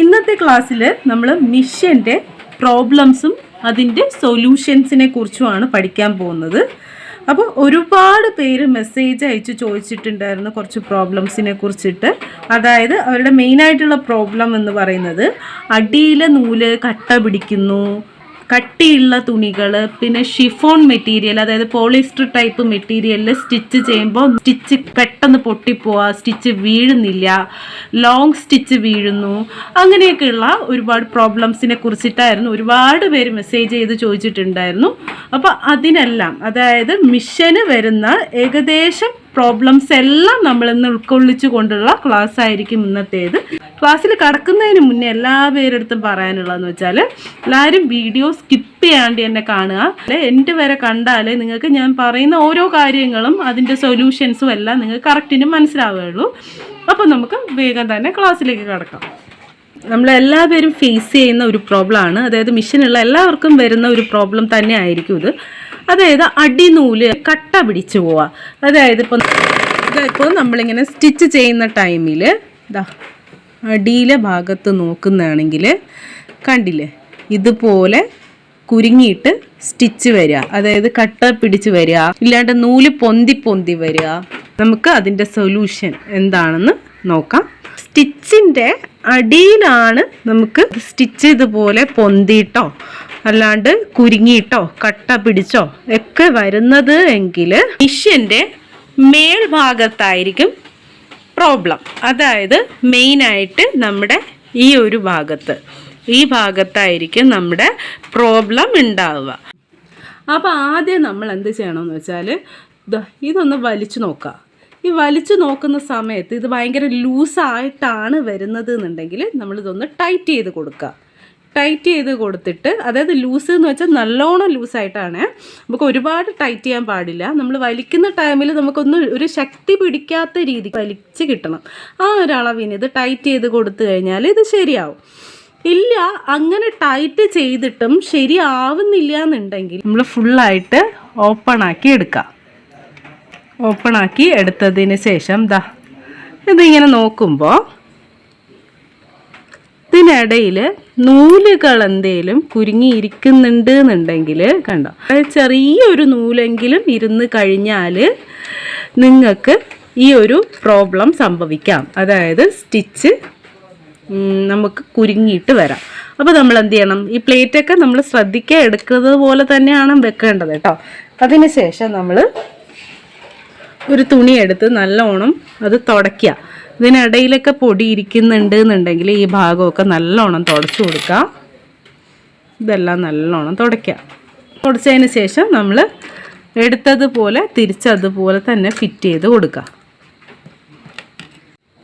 ഇന്നത്തെ ക്ലാസ്സിൽ നമ്മൾ മിഷന്റെ പ്രോബ്ലംസും അതിന്റെ സൊല്യൂഷൻസിനെ കുറിച്ചുമാണ് പഠിക്കാൻ പോകുന്നത്. അപ്പോൾ ഒരുപാട് പേര് മെസ്സേജ് അയച്ച് ചോദിച്ചിട്ടുണ്ടായിരുന്നു കുറച്ച് പ്രോബ്ലംസിനെ കുറിച്ചിട്ട്. അതായത് അവരുടെ മെയിനായിട്ടുള്ള പ്രോബ്ലം എന്ന് പറയുന്നത് അടിയിലെ നൂൽ കട്ട പിടിക്കുന്നു കട്ടിയുള്ള തുണികൾ പിന്നെ ഷിഫോൺ മെറ്റീരിയൽ അതായത് പോളിസ്റ്റർ ടൈപ്പ് മെറ്റീരിയലിൽ സ്റ്റിച്ച് ചെയ്യുമ്പോൾ സ്റ്റിച്ച് പെട്ടെന്ന് പൊട്ടിപ്പോവുക സ്റ്റിച്ച് വീഴുന്നില്ല ലോങ് സ്റ്റിച്ച് വീഴുന്നു. അങ്ങനെയൊക്കെയുള്ള ഒരുപാട് പ്രോബ്ലംസിനെ കുറിച്ചിട്ടായിരുന്നു ഒരുപാട് പേര് മെസ്സേജ് ചെയ്ത് ചോദിച്ചിട്ടുണ്ടായിരുന്നു. അപ്പോൾ അതിനെല്ലാം അതായത് മിഷന് വരുന്ന ഏകദേശം പ്രോബ്ലംസ് എല്ലാം നമ്മൾ ഇന്ന് ഉൾക്കൊള്ളിച്ചു കൊണ്ടുള്ള ക്ലാസ് ആയിരിക്കും ഇന്നത്തേത്. ക്ലാസ്സിൽ കടക്കുന്നതിന് മുന്നേ എല്ലാ പേരെടുത്തും പറയാനുള്ളതെന്ന് വെച്ചാൽ എല്ലാവരും വീഡിയോ സ്കിപ്പ് ചെയ്യാണ്ട് തന്നെ കാണുക. അല്ലെ എന്റെ വരെ കണ്ടാലേ നിങ്ങൾക്ക് ഞാൻ പറയുന്ന ഓരോ കാര്യങ്ങളും അതിന്റെ സൊല്യൂഷൻസും എല്ലാം നിങ്ങൾക്ക് കറക്റ്റിന് മനസ്സിലാവുകയുള്ളൂ. അപ്പോൾ നമുക്ക് വേഗം തന്നെ ക്ലാസ്സിലേക്ക് കടക്കാം. നമ്മളെല്ലാവരും ഫേസ് ചെയ്യുന്ന ഒരു പ്രോബ്ലമാണ് അതായത് മിഷനുള്ള എല്ലാവർക്കും വരുന്ന ഒരു പ്രോബ്ലം തന്നെ ആയിരിക്കും ഇത്. അതായത് അടിനൂൽ കട്ട പിടിച്ചു പോവുക അതായത് ഇപ്പം ഇതിപ്പോൾ നമ്മളിങ്ങനെ സ്റ്റിച്ച് ചെയ്യുന്ന ടൈമിൽ ഇതാ അടിയിലെ ഭാഗത്ത് നോക്കുന്നതാണെങ്കിൽ കണ്ടില്ലേ? ഇതുപോലെ കുരുങ്ങിയിട്ട് സ്റ്റിച്ച് വരിക. അതായത് കട്ട പിടിച്ച് വരിക. ഇല്ലാണ്ട് നൂൽ പൊന്തി പൊന്തി വരിക. നമുക്ക് അതിന്റെ സൊല്യൂഷൻ എന്താണെന്ന് നോക്കാം. സ്റ്റിച്ചിന്റെ അടിയിലാണ് നമുക്ക് സ്റ്റിച്ച് ഇതുപോലെ പൊന്തിയിട്ടോ അല്ലാണ്ട് കുരുങ്ങിയിട്ടോ കട്ട പിടിച്ചോ ഒക്കെ വരുന്നത് എങ്കിൽ മിഷ്യന്റെ മേൽഭാഗത്തായിരിക്കും പ്രോബ്ലം അതായത് മെയിനായിട്ട് നമ്മുടെ ഈ ഒരു ഭാഗത്ത്. ഈ ഭാഗത്തായിരിക്കും നമ്മുടെ പ്രോബ്ലം ഉണ്ടാവുക. അപ്പോൾ ആദ്യം നമ്മൾ എന്ത് ചെയ്യണമെന്ന് വെച്ചാൽ ഇതൊന്ന് വലിച്ചു നോക്കുക. ഈ വലിച്ചു നോക്കുന്ന സമയത്ത് ഇത് ഭയങ്കര ലൂസായിട്ടാണ് വരുന്നത് എന്നുണ്ടെങ്കിൽ നമ്മളിതൊന്ന് ടൈറ്റ് ചെയ്ത് കൊടുക്കുക. ടൈറ്റ് ചെയ്ത് കൊടുത്തിട്ട് അതായത് ലൂസ് എന്ന് വെച്ചാൽ നല്ലോണം ലൂസായിട്ടാണ്. നമുക്ക് ഒരുപാട് ടൈറ്റ് ചെയ്യാൻ പാടില്ല. നമ്മൾ വലിക്കുന്ന ടൈമിൽ നമുക്കൊന്ന് ഒരു ശക്തി പിടിക്കാത്ത രീതി വലിച്ച് കിട്ടണം. ആ ഒരളവിന് ഇത് ടൈറ്റ് ചെയ്ത് കൊടുത്തു കഴിഞ്ഞാൽ ഇത് ശരിയാവും. ഇല്ല അങ്ങനെ ടൈറ്റ് ചെയ്തിട്ടും ശരിയാവുന്നില്ല എന്നുണ്ടെങ്കിൽ നമ്മൾ ഫുള്ളായിട്ട് ഓപ്പൺ ആക്കി എടുക്കാം. ഓപ്പൺ ആക്കി എടുത്തതിന് ശേഷം ദാ ഇതിങ്ങനെ നോക്കുമ്പോൾ ഇതിനിടയിൽ നൂലുകൾ എന്തേലും കുരുങ്ങിയിരിക്കുന്നുണ്ട് എന്നുണ്ടെങ്കിൽ കണ്ടോ ചെറിയൊരു നൂലെങ്കിലും ഇരുന്ന് കഴിഞ്ഞാൽ നിങ്ങൾക്ക് ഈ ഒരു പ്രോബ്ലം സംഭവിക്കാം. അതായത് സ്റ്റിച്ച് നമുക്ക് കുരുങ്ങിയിട്ട് വരാം. അപ്പോൾ നമ്മൾ എന്ത് ചെയ്യണം? ഈ പ്ലേറ്റൊക്കെ നമ്മൾ ശ്രദ്ധിക്കുക എടുക്കുന്നത് പോലെ തന്നെയാണ് വെക്കേണ്ടത് കേട്ടോ. അതിനുശേഷം നമ്മൾ ഒരു തുണി എടുത്ത് നല്ലോണം അത് തുടയ്ക്കുക. ഇതിനിടയിലൊക്കെ പൊടി ഇരിക്കുന്നുണ്ട് എന്നുണ്ടെങ്കിൽ ഈ ഭാഗമൊക്കെ നല്ലോണം തുടച്ചു കൊടുക്കാം. ഇതെല്ലാം നല്ലോണം തുടയ്ക്കാം. തുടച്ചതിന് ശേഷം നമ്മൾ എടുത്തതുപോലെ തിരിച്ചതുപോലെ തന്നെ ഫിറ്റ് ചെയ്ത് കൊടുക്കുക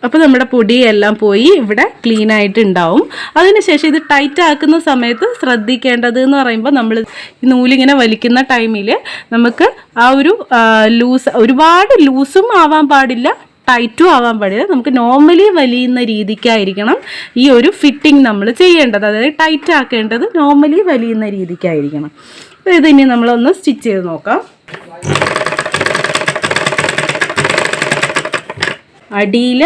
അപ്പോൾ നമ്മുടെ പൊടിയെല്ലാം പോയി ഇവിടെ ക്ലീൻ ആയിട്ട് ഉണ്ടാവും അതിനുശേഷം ഇത് ടൈറ്റ് ആക്കുന്ന സമയത്ത് ശ്രദ്ധിക്കേണ്ടത് എന്ന് പറയുമ്പോൾ നമ്മൾ ഈ നൂലിങ്ങനെ വലിക്കുന്ന ടൈമിൽ നമുക്ക് ആ ഒരു ലൂസ് ഒരുപാട് ലൂസും ആവാൻ പാടില്ല. ടൈറ്റും ആവാൻ പാടില്ല. നമുക്ക് നോർമലി വലിയുന്ന രീതിക്കായിരിക്കണം ഈ ഒരു ഫിറ്റിംഗ് നമ്മൾ ചെയ്യേണ്ടത്. അതായത് ടൈറ്റ് ആക്കേണ്ടത് നോർമലി വലിയുന്ന രീതിക്കായിരിക്കണം. അപ്പോൾ ഇതിനി നമ്മളൊന്ന് സ്റ്റിച്ച് ചെയ്ത് നോക്കാം. അടിയിൽ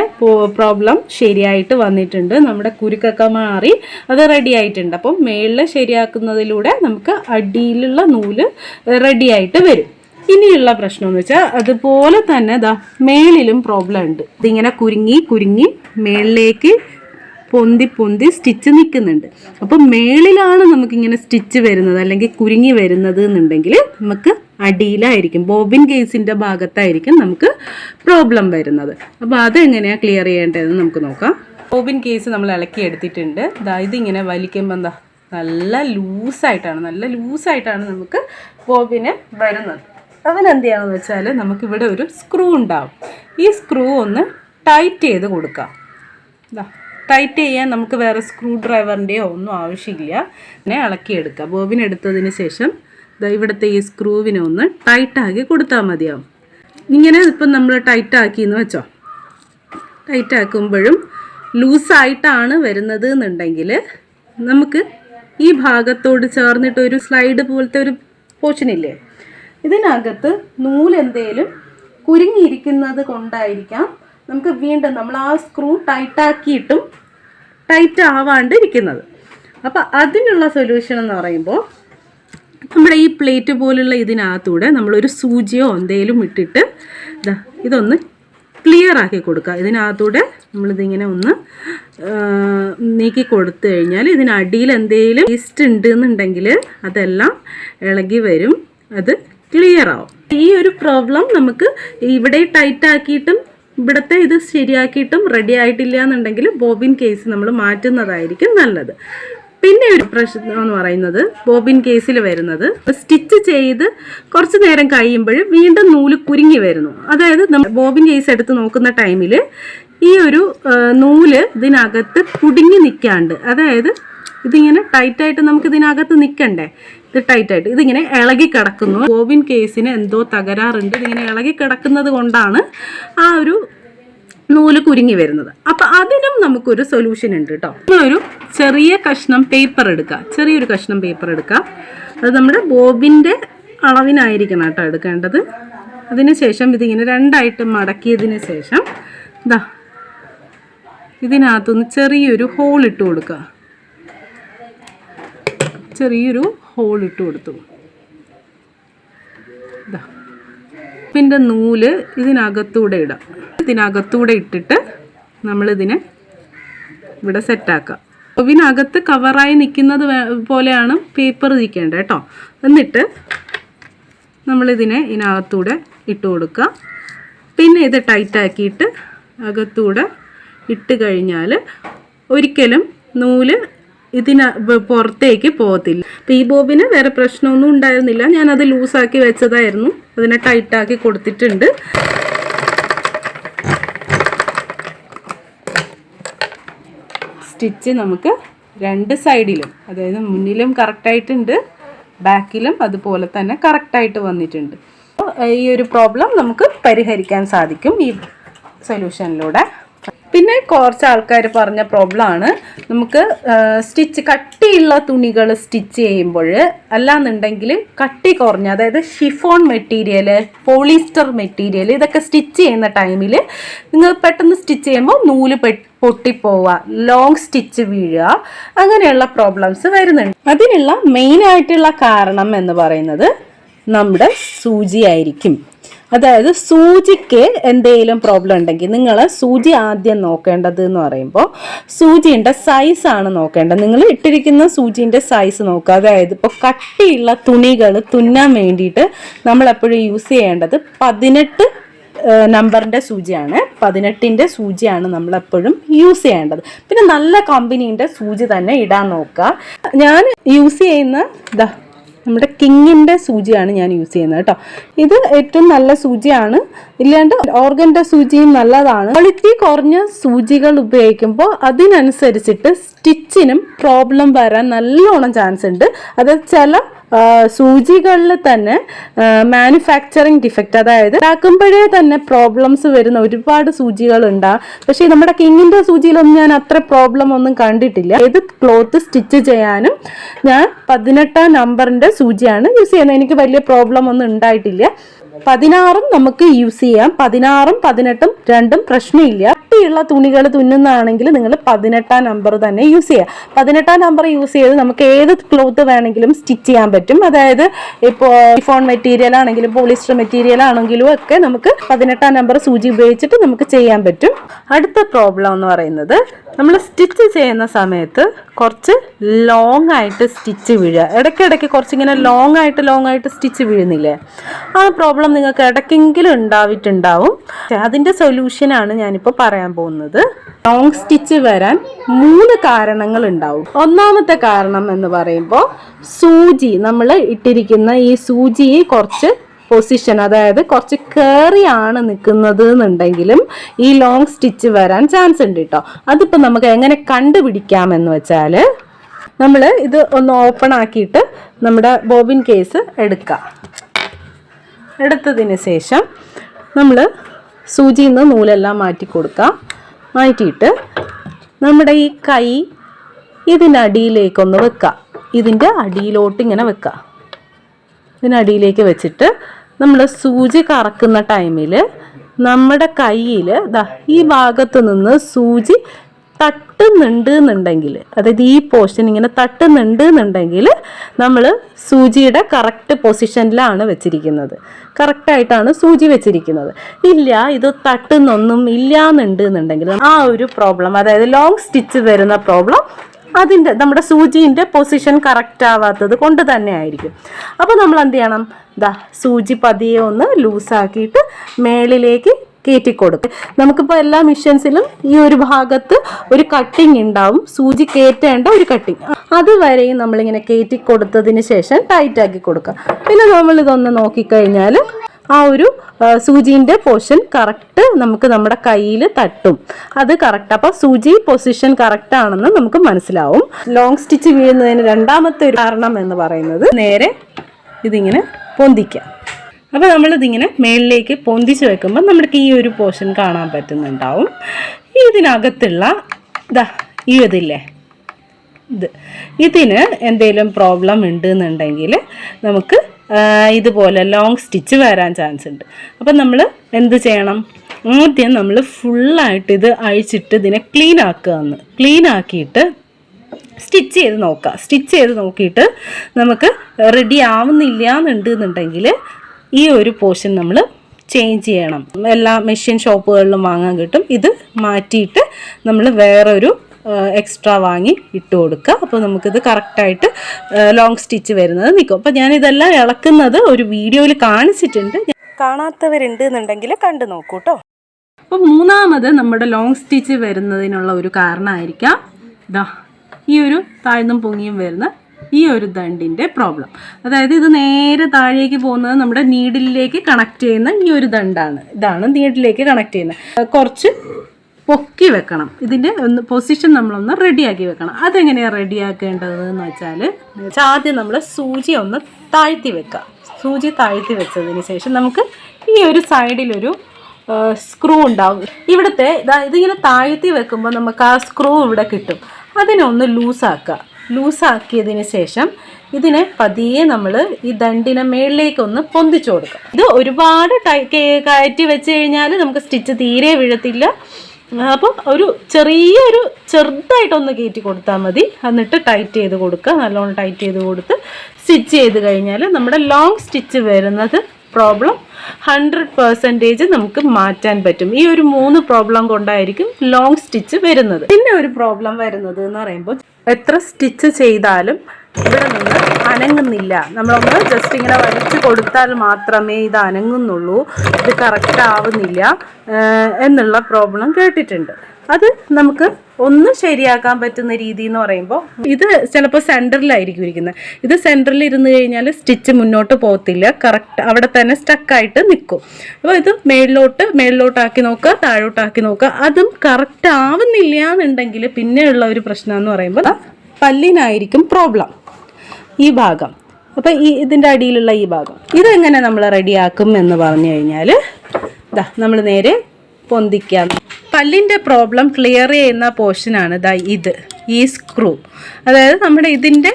പ്രോബ്ലം ശരിയായിട്ട് വന്നിട്ടുണ്ട്. നമ്മുടെ കുരുക്കൊക്കെ മാറി അത് റെഡി ആയിട്ടുണ്ട്. അപ്പം മേളിൽ ശരിയാക്കുന്നതിലൂടെ നമുക്ക് അടിയിലുള്ള നൂൽ റെഡിയായിട്ട് വരും. ഇനിയുള്ള പ്രശ്നം എന്ന് വെച്ചാൽ അതുപോലെ തന്നെ ദാ മേളിലും പ്രോബ്ലം ഉണ്ട്. ഇതിങ്ങനെ കുരുങ്ങി കുരുങ്ങി മേളിലേക്ക് പൊന്തി പൊന്തി സ്റ്റിച്ച് നിൽക്കുന്നുണ്ട് അപ്പം മേളിലാണ് നമുക്കിങ്ങനെ സ്റ്റിച്ച് വരുന്നത് അല്ലെങ്കിൽ കുരുങ്ങി വരുന്നത് എന്നുണ്ടെങ്കിൽ നമുക്ക് അടിയിലായിരിക്കും. ബോബിൻ കേസിന്റെ ഭാഗത്തായിരിക്കും നമുക്ക് പ്രോബ്ലം വരുന്നത്. അപ്പോൾ അതെങ്ങനെയാണ് ക്ലിയർ ചെയ്യേണ്ടതെന്ന് നമുക്ക് നോക്കാം. ബോബിൻ കേസ് നമ്മൾ ഇളക്കി എടുത്തിട്ടുണ്ട്. അതായത് ഇങ്ങനെ വലിക്കുമ്പോൾ എന്താ നല്ല ലൂസായിട്ടാണ് നല്ല ലൂസായിട്ടാണ് നമുക്ക് ബോബിന് വരുന്നത്. അതിനെന്ത് ചെയ്യാമെന്ന് വെച്ചാൽ നമുക്കിവിടെ ഒരു സ്ക്രൂ ഉണ്ടാവും. ഈ സ്ക്രൂ ഒന്ന് ടൈറ്റ് ചെയ്ത് കൊടുക്കാം ടൈറ്റ് ചെയ്യാൻ നമുക്ക് വേറെ സ്ക്രൂ ഡ്രൈവറിന്റെയോ ഒന്നും ആവശ്യമില്ല. പിന്നെ ഇളക്കിയെടുക്കുക. ബോബിൻ എടുത്തതിന് ശേഷം ഇവിടുത്തെ ഈ സ്ക്രൂവിനെ ഒന്ന് ടൈറ്റാക്കി കൊടുത്താൽ മതിയാവും. ഇങ്ങനെ ഇപ്പം നമ്മൾ ടൈറ്റാക്കി എന്ന് വെച്ചോ? ടൈറ്റാക്കുമ്പോഴും ലൂസായിട്ടാണ് വരുന്നത് എന്നുണ്ടെങ്കിൽ നമുക്ക് ഈ ഭാഗത്തോട് ചേർന്നിട്ട് ഒരു സ്ലൈഡ് പോലത്തെ ഒരു പോർഷൻ ഇല്ലേ? ഇതിനകത്ത് നൂലെന്തേലും കുരുങ്ങിയിരിക്കുന്നത് കൊണ്ടായിരിക്കാം നമുക്ക് വീണ്ടും നമ്മൾ ആ സ്ക്രൂ ടൈറ്റാക്കിയിട്ടും ടൈറ്റ് ആവാണ്ട് ഇരിക്കുന്നത് അപ്പോൾ അതിനുള്ള സൊല്യൂഷൻ എന്ന് പറയുമ്പോൾ നമ്മുടെ ഈ പ്ലേറ്റ് പോലുള്ള ഇതിനകത്തൂടെ നമ്മളൊരു സൂചിയോ എന്തെങ്കിലും ഇട്ടിട്ട് ഇതാ ഇതൊന്ന് ക്ലിയർ ആക്കി കൊടുക്കുക. ഇതിനകത്തൂടെ നമ്മളിതിങ്ങനെ ഒന്ന് നീക്കി കൊടുത്തു കഴിഞ്ഞാൽ ഇതിനടിയിൽ എന്തെങ്കിലും വേസ്റ്റ് ഉണ്ട് എന്നുണ്ടെങ്കിൽ അതെല്ലാം ഇളകി വരും. അത് ക്ലിയർ ആവും. ഈ ഒരു പ്രോബ്ലം നമുക്ക് ഇവിടെ ടൈറ്റ് ആക്കിയിട്ടും ഇവിടുത്തെ ഇത് ശരിയാക്കിയിട്ടും റെഡി ആയിട്ടില്ല എന്നുണ്ടെങ്കിൽ ബോബിൻ കേസ് നമ്മൾ മാറ്റുന്നതായിരിക്കും നല്ലത്. പിന്നെ ഒരു പ്രശ്നം എന്ന് പറയുന്നത് ബോബിൻ കേസിൽ വരുന്നത്. സ്റ്റിച്ച് ചെയ്ത് കുറച്ച് നേരം കഴിയുമ്പോൾ വീണ്ടും നൂൽ കുരുങ്ങി വരുന്നു. അതായത് ബോബിൻ കേസ് എടുത്ത് നോക്കുന്ന ടൈമിൽ ഈ ഒരു നൂൽ ഇതിനകത്ത് കുടുങ്ങി നിൽക്കാണ്ട് അതായത് ഇതിങ്ങനെ ടൈറ്റായിട്ട് നമുക്ക് ഇതിനകത്ത് നിൽക്കണ്ടേ ഇത് ടൈറ്റായിട്ട് ഇതിങ്ങനെ ഇളകി കിടക്കുന്നു. ബോബിൻ കേസിന് എന്തോ തകരാറുണ്ട്. ഇതിങ്ങനെ ഇളകി കിടക്കുന്നത് കൊണ്ടാണ് ആ ഒരു നൂൽ കുരുങ്ങി വരുന്നത്. അപ്പൊ അതിനും നമുക്കൊരു സൊല്യൂഷൻ ഉണ്ട് കേട്ടോ നമ്മളൊരു ചെറിയ കഷ്ണം പേപ്പർ എടുക്കുക ചെറിയൊരു കഷ്ണം പേപ്പർ എടുക്കുക അത് നമ്മുടെ ബോബിന്റെ അളവിനായിരിക്കണം കേട്ടോ എടുക്കേണ്ടത്. അതിനുശേഷം ഇതിങ്ങനെ രണ്ടായിട്ട് മടക്കിയതിന് ശേഷം ഇതാ ഇതിനകത്തുനിന്ന് ചെറിയൊരു ഹോൾ ഇട്ട് കൊടുക്കുക ചെറിയൊരു ഹോൾ ഇട്ട് കൊടുത്തു. പിന്നെ നൂൽ ഇതിനകത്തൂടെ ഇടാം. ഇതിനകത്തൂടെ ഇട്ടിട്ട് നമ്മളിതിനെ ഇവിടെ സെറ്റാക്കാം ഇതിനകത്ത് കവറായി നിൽക്കുന്നത് പോലെയാണ് പേപ്പർ ഇരിക്കേണ്ടത് കേട്ടോ. എന്നിട്ട് നമ്മളിതിനെ ഇതിനകത്തൂടെ ഇട്ട് കൊടുക്കുക. പിന്നെ ഇത് ടൈറ്റാക്കിയിട്ട് അകത്തൂടെ ഇട്ട് കഴിഞ്ഞാൽ ഒരിക്കലും നൂൽ ഇതിന പുറത്തേക്ക് പോകത്തില്ല. അപ്പം ഈ ബോബിന് വേറെ പ്രശ്നമൊന്നും ഉണ്ടായിരുന്നില്ല. ഞാനത് ലൂസാക്കി വെച്ചതായിരുന്നു. അതിനെ ടൈറ്റാക്കി കൊടുത്തിട്ടുണ്ട്. സ്റ്റിച്ച് നമുക്ക് രണ്ട് സൈഡിലും അതായത് മുന്നിലും കറക്റ്റായിട്ടുണ്ട് ബാക്കിലും അതുപോലെ തന്നെ കറക്റ്റായിട്ട് വന്നിട്ടുണ്ട്. ഈ ഒരു പ്രോബ്ലം നമുക്ക് പരിഹരിക്കാൻ സാധിക്കും ഈ സൊല്യൂഷനിലൂടെ. പിന്നെ കുറച്ച് ആൾക്കാർ പറഞ്ഞ പ്രോബ്ലം ആണ്. നമുക്ക് സ്റ്റിച്ച് കട്ടിയുള്ള തുണികൾ സ്റ്റിച്ച് ചെയ്യുമ്പോൾ അല്ലാന്നുണ്ടെങ്കിൽ കട്ടി കുറഞ്ഞ അതായത് ഷിഫോൺ മെറ്റീരിയൽ പോളിസ്റ്റർ മെറ്റീരിയൽ ഇതൊക്കെ സ്റ്റിച്ച് ചെയ്യുന്ന ടൈമിൽ നിങ്ങൾ പെട്ടെന്ന് സ്റ്റിച്ച് ചെയ്യുമ്പോൾ നൂൽ പൊട്ടിപ്പോവുക ലോങ് സ്റ്റിച്ച് വീഴുക അങ്ങനെയുള്ള പ്രോബ്ലംസ് വരുന്നുണ്ട്. അതിനുള്ള മെയിനായിട്ടുള്ള കാരണം എന്ന് പറയുന്നത് നമ്മുടെ സൂചിയായിരിക്കും അതായത് സൂചിക്ക് എന്തെങ്കിലും പ്രോബ്ലം ഉണ്ടെങ്കിൽ നിങ്ങൾ സൂചി ആദ്യം നോക്കേണ്ടത് എന്ന് പറയുമ്പോൾ സൂചിയുടെ സൈസാണ് നോക്കേണ്ടത്. നിങ്ങൾ ഇട്ടിരിക്കുന്ന സൂചിന്റെ സൈസ് നോക്കുക. അതായത് ഇപ്പോൾ കട്ടിയുള്ള തുണികൾ തുന്നാൻ വേണ്ടിയിട്ട് നമ്മളെപ്പോഴും യൂസ് ചെയ്യേണ്ടത് പതിനെട്ട് നമ്പറിന്റെ സൂചിയാണ്. പതിനെട്ടിന്റെ സൂചിയാണ് നമ്മളെപ്പോഴും യൂസ് ചെയ്യേണ്ടത്. പിന്നെ നല്ല കമ്പനീന്റെ സൂചി തന്നെ ഇടാൻ നോക്കുക. ഞാൻ യൂസ് ചെയ്യുന്ന നമ്മുടെ കിങ്ങിന്റെ സൂചിയാണ് ഞാൻ യൂസ് ചെയ്യുന്നത് കേട്ടോ. ഇത് ഏറ്റവും നല്ല സൂചിയാണ്. ഇല്ലാണ്ട് ഓർഗന്റെ സൂചിയും നല്ലതാണ്. ക്വാളിറ്റി കുറഞ്ഞ സൂചികൾ ഉപയോഗിക്കുമ്പോൾ അതിനനുസരിച്ചിട്ട് സ്റ്റിച്ചിനും പ്രോബ്ലം വരാൻ നല്ലോണം ചാൻസ് ഉണ്ട്. അത് ചില സൂചികളിൽ തന്നെ മാനുഫാക്ചറിങ് ഡിഫക്റ്റ് അതായത് ഉണ്ടാക്കുമ്പോഴേ തന്നെ പ്രോബ്ലംസ് വരുന്ന ഒരുപാട് സൂചികളുണ്ടാകും പക്ഷേ നമ്മുടെ കിങ്ങിന്റെ സൂചിയിലൊന്നും ഞാൻ അത്ര പ്രോബ്ലം ഒന്നും കണ്ടിട്ടില്ല. ഏത് ക്ലോത്ത് സ്റ്റിച്ച് ചെയ്യാനും ഞാൻ പതിനെട്ടാം നമ്പറിന്റെ സൂചിയാണ് യൂസ് ചെയ്യുന്നത്. എനിക്ക് വലിയ പ്രോബ്ലം ഒന്നും ഉണ്ടായിട്ടില്ല. പതിനാറും നമുക്ക് യൂസ് ചെയ്യാം. പതിനാറും പതിനെട്ടും രണ്ടും പ്രശ്നമില്ല. കട്ടിയുള്ള തുണികൾ തുന്നുന്നതാണെങ്കിൽ നിങ്ങൾ പതിനെട്ടാം നമ്പർ തന്നെ യൂസ് ചെയ്യുക പതിനെട്ടാം നമ്പർ യൂസ് ചെയ്ത് നമുക്ക് ഏത് ക്ലോത്ത് വേണമെങ്കിലും സ്റ്റിച്ച് ചെയ്യാൻ പറ്റും. അതായത് ഇപ്പോൾ ഫോൺ മെറ്റീരിയൽ ആണെങ്കിലും പോളിസ്റ്റർ മെറ്റീരിയൽ ആണെങ്കിലും ഒക്കെ നമുക്ക് പതിനെട്ടാം നമ്പർ സൂചി ഉപയോഗിച്ചിട്ട് നമുക്ക് ചെയ്യാൻ പറ്റും. അടുത്ത പ്രോബ്ലം എന്ന് പറയുന്നത് നമ്മൾ സ്റ്റിച്ച് ചെയ്യുന്ന സമയത്ത് കുറച്ച് ലോങ് ആയിട്ട് സ്റ്റിച്ച് വീഴുക. ഇടയ്ക്കിടയ്ക്ക് കുറച്ചിങ്ങനെ ലോങ് ആയിട്ട് ലോങ് ആയിട്ട് സ്റ്റിച്ച് വീഴുന്നില്ലേ? ആ പ്രോബ്ലം നിങ്ങൾക്ക് ഇടയ്ക്കെങ്കിലും ഉണ്ടാവിട്ടുണ്ടാവും. അതിന്റെ സൊല്യൂഷനാണ് ഞാനിപ്പോൾ പറയാൻ പോകുന്നത്. ലോങ് സ്റ്റിച്ച് വരാൻ മൂന്ന് കാരണങ്ങൾ ഉണ്ടാവും. ഒന്നാമത്തെ കാരണം എന്ന് പറയുമ്പോൾ സൂചി നമ്മൾ ഇട്ടിരിക്കുന്ന ഈ സൂചി കുറച്ച് പൊസിഷൻ അതായത് കുറച്ച് കയറിയാണ് നിൽക്കുന്നത് എന്നുണ്ടെങ്കിലും ഈ ലോങ് സ്റ്റിച്ച് വരാൻ ചാൻസ് ഉണ്ട് കേട്ടോ അതിപ്പോൾ നമുക്ക് എങ്ങനെ കണ്ടുപിടിക്കാമെന്ന് വെച്ചാൽ നമ്മൾ ഇത് ഒന്ന് ഓപ്പൺ ആക്കിയിട്ട് നമ്മുടെ ബോബിൻ കേസ് എടുക്കുക എടുത്തതിന് ശേഷം നമ്മൾ സൂചിയിൽ നിന്ന് നൂലെല്ലാം മാറ്റി കൊടുക്കുക മാറ്റിയിട്ട് നമ്മുടെ ഈ കൈ ഇതിന്റെ അടിയിലേക്കൊന്ന് വെക്കുക ഇതിന്റെ അടിയിലോട്ട് ഇങ്ങനെ വെക്കുക ഇതിനടിയിലേക്ക് വെച്ചിട്ട് നമ്മൾ സൂചി കറക്കുന്ന ടൈമിൽ നമ്മുടെ കയ്യിൽ ഈ ഭാഗത്ത് നിന്ന് സൂചി തട്ടുന്നുണ്ട് എന്നുണ്ടെങ്കിൽ അതായത് ഈ പോർഷൻ ഇങ്ങനെ തട്ടുന്നുണ്ട് എന്നുണ്ടെങ്കിൽ നമ്മൾ സൂചിയുടെ കറക്റ്റ് പൊസിഷനിലാണ് വെച്ചിരിക്കുന്നത്. കറക്റ്റായിട്ടാണ് സൂചി വെച്ചിരിക്കുന്നത്. ഇല്ല ഇത് തട്ടുന്നൊന്നും ഇല്ല എന്നുണ്ട് എന്നുണ്ടെങ്കിൽ ആ ഒരു പ്രോബ്ലം അതായത് ലോങ് സ്റ്റിച്ച് വരുന്ന പ്രോബ്ലം അതിന്റെ നമ്മുടെ സൂചിന്റെ പൊസിഷൻ കറക്റ്റ് ആവാത്തത് കൊണ്ട് തന്നെ ആയിരിക്കും. അപ്പോൾ നമ്മൾ എന്ത് ചെയ്യണം? ദാ സൂചി പതിയെ ഒന്ന് ലൂസാക്കിയിട്ട് മേളിലേക്ക് കയറ്റി കൊടുക്കും. നമുക്കിപ്പോൾ എല്ലാ മിഷൻസിലും ഈ ഒരു ഭാഗത്ത് ഒരു കട്ടിങ് ഉണ്ടാവും. സൂചി കയറ്റേണ്ട ഒരു കട്ടിങ് അതുവരെയും നമ്മളിങ്ങനെ കയറ്റി കൊടുത്തതിന് ശേഷം ടൈറ്റ് ആക്കി കൊടുക്കുക പിന്നെ നമ്മളിതൊന്ന് നോക്കിക്കഴിഞ്ഞാൽ ആ ഒരു സൂചീന്റെ പോർഷൻ കറക്റ്റ് നമുക്ക് നമ്മുടെ കയ്യിൽ തട്ടും. അത് കറക്റ്റ് അപ്പോൾ സൂചി പൊസിഷൻ കറക്റ്റ് ആണെന്ന് നമുക്ക് മനസ്സിലാവും. ലോങ് സ്റ്റിച്ച് വീഴുന്നതിന് രണ്ടാമത്തെ ഒരു കാരണം എന്ന് പറയുന്നത് നേരെ ഇതിങ്ങനെ പൊന്തിക്കാം അപ്പോൾ നമ്മളിതിങ്ങനെ മേളിലേക്ക് പൊന്തിച്ച് വെക്കുമ്പോൾ നമുക്ക് ഈ ഒരു പോർഷൻ കാണാൻ പറ്റുന്നുണ്ടാവും. ഇതിനകത്തുള്ള ഇതാ ഈ ഇതില്ലേ? ഇത്. ഇതിന് എന്തെങ്കിലും പ്രോബ്ലം ഉണ്ട് എന്നുണ്ടെങ്കിൽ നമുക്ക് ഇതുപോലെ ലോങ് സ്റ്റിച്ച് വരാൻ ചാൻസ് ഉണ്ട്. അപ്പം നമ്മൾ എന്ത് ചെയ്യണം? ആദ്യം നമ്മൾ ഫുള്ളായിട്ട് ഇത് അഴിച്ചിട്ട് ഇതിനെ ക്ലീൻ ആക്കുക എന്ന് ക്ലീൻ ആക്കിയിട്ട് സ്റ്റിച്ച് ചെയ്ത് നോക്കുക. സ്റ്റിച്ച് ചെയ്ത് നോക്കിയിട്ട് നമുക്ക് റെഡി ആവുന്നില്ല എന്നുണ്ടെന്നുണ്ടെങ്കിൽ ഈ ഒരു പോർഷൻ നമ്മൾ ചേഞ്ച് ചെയ്യണം. എല്ലാ മെഷീൻ ഷോപ്പുകളിലും വാങ്ങാൻ കിട്ടും. ഇത് മാറ്റിയിട്ട് നമ്മൾ വേറൊരു എക്സ്ട്രാ വാങ്ങി ഇട്ട് കൊടുക്കുക അപ്പോൾ നമുക്കിത് കറക്റ്റായിട്ട് ലോങ് സ്റ്റിച്ച് വരുന്നത് നിൽക്കും അപ്പോൾ ഞാനിതെല്ലാം ഇളക്കുന്നത് ഒരു വീഡിയോയിൽ കാണിച്ചിട്ടുണ്ട്. കാണാത്തവരുണ്ട് എന്നുണ്ടെങ്കിൽ കണ്ടു നോക്കൂ കേട്ടോ അപ്പോൾ മൂന്നാമത് നമ്മുടെ ലോങ് സ്റ്റിച്ച് വരുന്നതിനുള്ള ഒരു കാരണമായിരിക്കാം. ഇതാ ഈ ഒരു താഴ്ന്നും പൊങ്ങിയും വരുന്ന ഈ ഒരു ദണ്ടിന്റെ പ്രോബ്ലം അതായത് ഇത് നേരെ താഴേക്ക് പോകുന്നത് നമ്മുടെ നീഡിലേക്ക് കണക്ട് ചെയ്യുന്ന ഈ ഒരു ദണ്ടാണ്. ഇതാണ് നീഡിലേക്ക് കണക്ട് ചെയ്യുന്നത്. കുറച്ച് പൊക്കി വെക്കണം. ഇതിന്റെ ഒന്ന് പൊസിഷൻ നമ്മളൊന്ന് റെഡിയാക്കി വെക്കണം. അതെങ്ങനെയാണ് റെഡിയാക്കേണ്ടത് എന്ന് വെച്ചാൽ ആദ്യം നമ്മൾ സൂചി ഒന്ന് താഴ്ത്തി വെക്കുക. സൂചി താഴ്ത്തി വെച്ചതിന് ശേഷം നമുക്ക് ഈ ഒരു സൈഡിലൊരു സ്ക്രൂ ഉണ്ടാവും. ഇവിടുത്തെ ഇതാ ഇതിങ്ങനെ താഴ്ത്തി വെക്കുമ്പോൾ നമുക്ക് ആ സ്ക്രൂ ഇവിടെ കിട്ടും. അതിനെ ഒന്ന് ലൂസാക്കുക ലൂസാക്കിയതിന് ശേഷം ഇതിനെ പതിയെ നമ്മൾ ഈ ദണ്ടിനെ മേളിലേക്കൊന്ന് പൊന്തിച്ചു കൊടുക്കുക. ഇത് ഒരുപാട് കയറ്റി വെച്ച് കഴിഞ്ഞാൽ നമുക്ക് സ്റ്റിച്ച് തീരെ വീഴത്തില്ല. അപ്പോൾ ഒരു ചെറിയ ചെറിയൊരു ചെറുതായിട്ടൊന്ന് കയറ്റി കൊടുത്താൽ മതി. എന്നിട്ട് ടൈറ്റ് ചെയ്ത് കൊടുക്കുക. നല്ലോണം ടൈറ്റ് ചെയ്ത് കൊടുത്ത് സ്റ്റിച്ച് ചെയ്ത് കഴിഞ്ഞാൽ നമ്മുടെ ലോങ് സ്റ്റിച്ച് വരുന്നത് പ്രോബ്ലം ഹൺഡ്രഡ് പെർസെന്റേജ് നമുക്ക് മാറ്റാൻ പറ്റും. ഈ ഒരു മൂന്ന് പ്രോബ്ലം കൊണ്ടായിരിക്കും ലോങ് സ്റ്റിച്ച് വരുന്നത്. പിന്നെ ഒരു പ്രോബ്ലം വരുന്നത് എന്ന് പറയുമ്പോൾ എത്ര സ്റ്റിച്ച് ചെയ്താലും ഇവിടെ നിന്ന് അനങ്ങുന്നില്ല. നമ്മളൊന്ന് ജസ്റ്റ് ഇങ്ങനെ വലിച്ചു കൊടുത്താൽ മാത്രമേ ഇത് അനങ്ങുന്നുള്ളൂ. ഇത് കറക്റ്റ് ആവുന്നില്ല. എന്നുള്ള പ്രോബ്ലം കേട്ടിട്ടുണ്ട്. അത് നമുക്ക് ഒന്ന് ശരിയാക്കാൻ പറ്റുന്ന രീതി എന്ന് പറയുമ്പോൾ ഇത് ചിലപ്പോൾ സെന്ററിലായിരിക്കും ഇരിക്കുന്നത്. ഇത് സെന്ററിൽ ഇരുന്ന് കഴിഞ്ഞാൽ സ്റ്റിച്ച് മുന്നോട്ട് പോകത്തില്ല. കറക്റ്റ് അവിടെ തന്നെ സ്റ്റക്കായിട്ട് നിൽക്കും. അപ്പോൾ ഇത് മേളിലോട്ട് മേളിലോട്ടാക്കി നോക്കുക താഴോട്ടാക്കി നോക്കുക. അതും കറക്റ്റ് ആവുന്നില്ല എന്നുണ്ടെങ്കിൽ പിന്നെയുള്ള ഒരു പ്രശ്നം എന്ന് പറയുമ്പോൾ പല്ലിനായിരിക്കും പ്രോബ്ലം ഈ ഭാഗം. അപ്പോൾ ഈ ഇതിന്റെ അടിയിലുള്ള ഈ ഭാഗം. ഇതെങ്ങനെ നമ്മൾ റെഡിയാക്കും എന്ന് പറഞ്ഞു കഴിഞ്ഞാൽ ഇതാ നമ്മൾ നേരെ പൊന്തിക്കാം. പല്ലിന്റെ പ്രോബ്ലം ക്ലിയർ ചെയ്യുന്ന പോർഷനാണ് ദാ ഇത് ഈ സ്ക്രൂ അതായത് നമ്മുടെ ഇതിന്റെ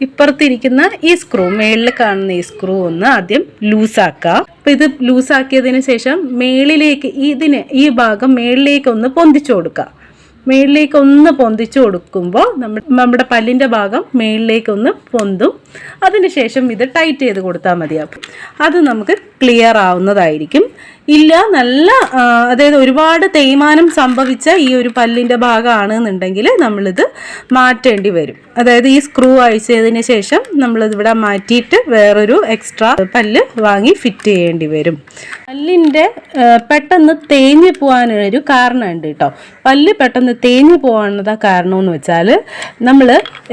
ഇപ്പുറത്തിരിക്കുന്ന ഈ സ്ക്രൂ മേളിൽ കാണുന്ന ഈ സ്ക്രൂ ഒന്ന് ആദ്യം ലൂസാക്കുക അപ്പം ഇത് ലൂസാക്കിയതിന് ശേഷം മേളിലേക്ക് ഇതിന് ഈ ഭാഗം മേളിലേക്ക് ഒന്ന് പൊന്തിച്ചു കൊടുക്കുക മേളിലേക്ക് ഒന്ന് പൊന്തിച്ചു കൊടുക്കുമ്പോൾ നമ്മൾ നമ്മുടെ പല്ലിന്റെ ഭാഗം മേളിലേക്ക് ഒന്ന് പൊന്തും അതിനുശേഷം ഇത് ടൈറ്റ് ചെയ്ത് കൊടുത്താൽ മതിയാകും അത് നമുക്ക് ക്ലിയർ ആവുന്നതായിരിക്കും. ഇല്ല നല്ല അതായത് ഒരുപാട് തേയ്മാനം സംഭവിച്ച ഈ ഒരു പല്ലിന്റെ ഭാഗമാണ് എന്നുണ്ടെങ്കിൽ നമ്മളിത് മാറ്റേണ്ടി വരും. അതായത് ഈ സ്ക്രൂ അഴിച്ചതിന് ശേഷം നമ്മളിതിവിടെ മാറ്റിയിട്ട് വേറൊരു എക്സ്ട്രാ പല്ല് വാങ്ങി ഫിറ്റ് ചെയ്യേണ്ടി വരും. പല്ലിന്റെ പെട്ടെന്ന് തേഞ്ഞു പോകാനൊരു കാരണമുണ്ട് കേട്ടോ. പല്ല് പെട്ടെന്ന് തേഞ്ഞു പോകാനുള്ള കാരണമെന്ന് വെച്ചാൽ നമ്മൾ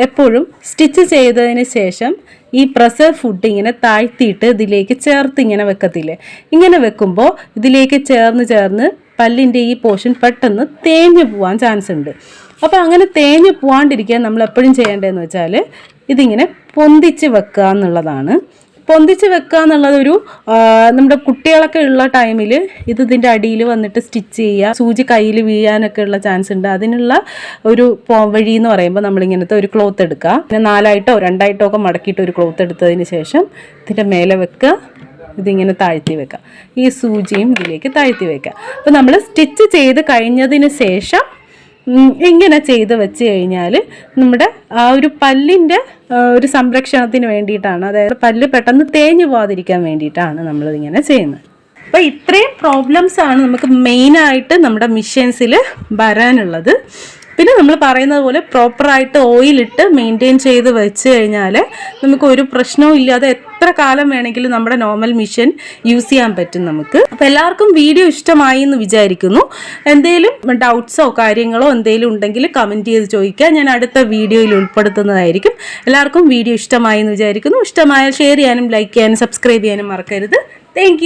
എപ്പോഴും സ്റ്റിച്ച് ചെയ്തതിന് ശേഷം ഈ പ്രസർ ഫുഡ് ഇങ്ങനെ താഴ്ത്തിയിട്ട് ഇതിലേക്ക് ചേർത്ത് ഇങ്ങനെ വെക്കത്തില്ലേ? ഇങ്ങനെ വെക്കുമ്പോൾ ഇതിലേക്ക് ചേർന്ന് ചേർന്ന് പല്ലിന്റെ ഈ പോർഷൻ പെട്ടെന്ന് തേഞ്ഞു പോകാൻ ചാൻസ് ഉണ്ട്. അപ്പോൾ അങ്ങനെ തേഞ്ഞു പോകാണ്ടിരിക്കാൻ നമ്മൾ എപ്പോഴും ചെയ്യേണ്ടതെന്ന് വെച്ചാൽ ഇതിങ്ങനെ പൊന്തിച്ച് വെക്കുക എന്നുള്ളതാണ്. പൊന്തിച്ച് വെക്കുക എന്നുള്ളത് ഒരു നമ്മുടെ കുട്ടികളൊക്കെ ഉള്ള ടൈമിൽ ഇത് ഇതിന്റെ അടിയിൽ വന്നിട്ട് സ്റ്റിച്ച് ചെയ്യുക. സൂചി കയ്യിൽ വീഴാനൊക്കെ ഉള്ള ചാൻസ് ഉണ്ട്. അതിനുള്ള ഒരു വഴി എന്ന് പറയുമ്പോൾ നമ്മളിങ്ങനത്തെ ഒരു ക്ലോത്ത് എടുക്കുക. പിന്നെ നാലായിട്ടോ രണ്ടായിട്ടോ ഒക്കെ മടക്കിയിട്ട് ഒരു ക്ലോത്ത് എടുത്തതിന് ശേഷം ഇതിന്റെ മേലെ വെക്കുക. ഇതിങ്ങനെ താഴ്ത്തി വെക്കുക. ഈ സൂചിയും ഇതിലേക്ക് താഴ്ത്തി വെക്കുക. അപ്പോൾ നമ്മൾ സ്റ്റിച്ച് ചെയ്ത് കഴിഞ്ഞതിന് ശേഷം ഇങ്ങനെ ചെയ്ത് വെച്ച് കഴിഞ്ഞാൽ നമ്മുടെ ആ ഒരു പല്ലിന്റെ ഒരു സംരക്ഷണത്തിന് വേണ്ടിയിട്ടാണ്. അതായത് പല്ല് പെട്ടെന്ന് തേഞ്ഞു പോകാതിരിക്കാൻ വേണ്ടിയിട്ടാണ് നമ്മളിതിങ്ങനെ ചെയ്യുന്നത്. അപ്പോൾ ഇത്രയും പ്രോബ്ലംസ് ആണ് നമുക്ക് മെയിനായിട്ട് നമ്മുടെ മിഷൻസിൽ വരാനുള്ളത്. പിന്നെ നമ്മൾ പറയുന്നത് പോലെ പ്രോപ്പറായിട്ട് ഓയിലിട്ട് മെയിന്റെയിൻ ചെയ്ത് വെച്ച് കഴിഞ്ഞാൽ നമുക്ക് ഒരു പ്രശ്നവും ഇല്ലാതെ എത്ര കാലം വേണമെങ്കിലും നമ്മുടെ നോർമൽ മിഷൻ യൂസ് ചെയ്യാൻ പറ്റും നമുക്ക്. അപ്പോൾ എല്ലാവർക്കും വീഡിയോ ഇഷ്ടമായി എന്ന് വിചാരിക്കുന്നു. എന്തെങ്കിലും ഡൗട്ട്സോ കാര്യങ്ങളോ എന്തെങ്കിലും ഉണ്ടെങ്കിൽ കമന്റ് ചെയ്ത് ചോദിക്കുക. ഞാൻ അടുത്ത വീഡിയോയിൽ ഉൾപ്പെടുത്തുന്നതായിരിക്കും. എല്ലാവർക്കും വീഡിയോ ഇഷ്ടമായി എന്ന് വിചാരിക്കുന്നു. ഇഷ്ടമായാൽ ഷെയർ ചെയ്യാനും ലൈക്ക് ചെയ്യാനും സബ്സ്ക്രൈബ് ചെയ്യാനും മറക്കരുത്. താങ്ക്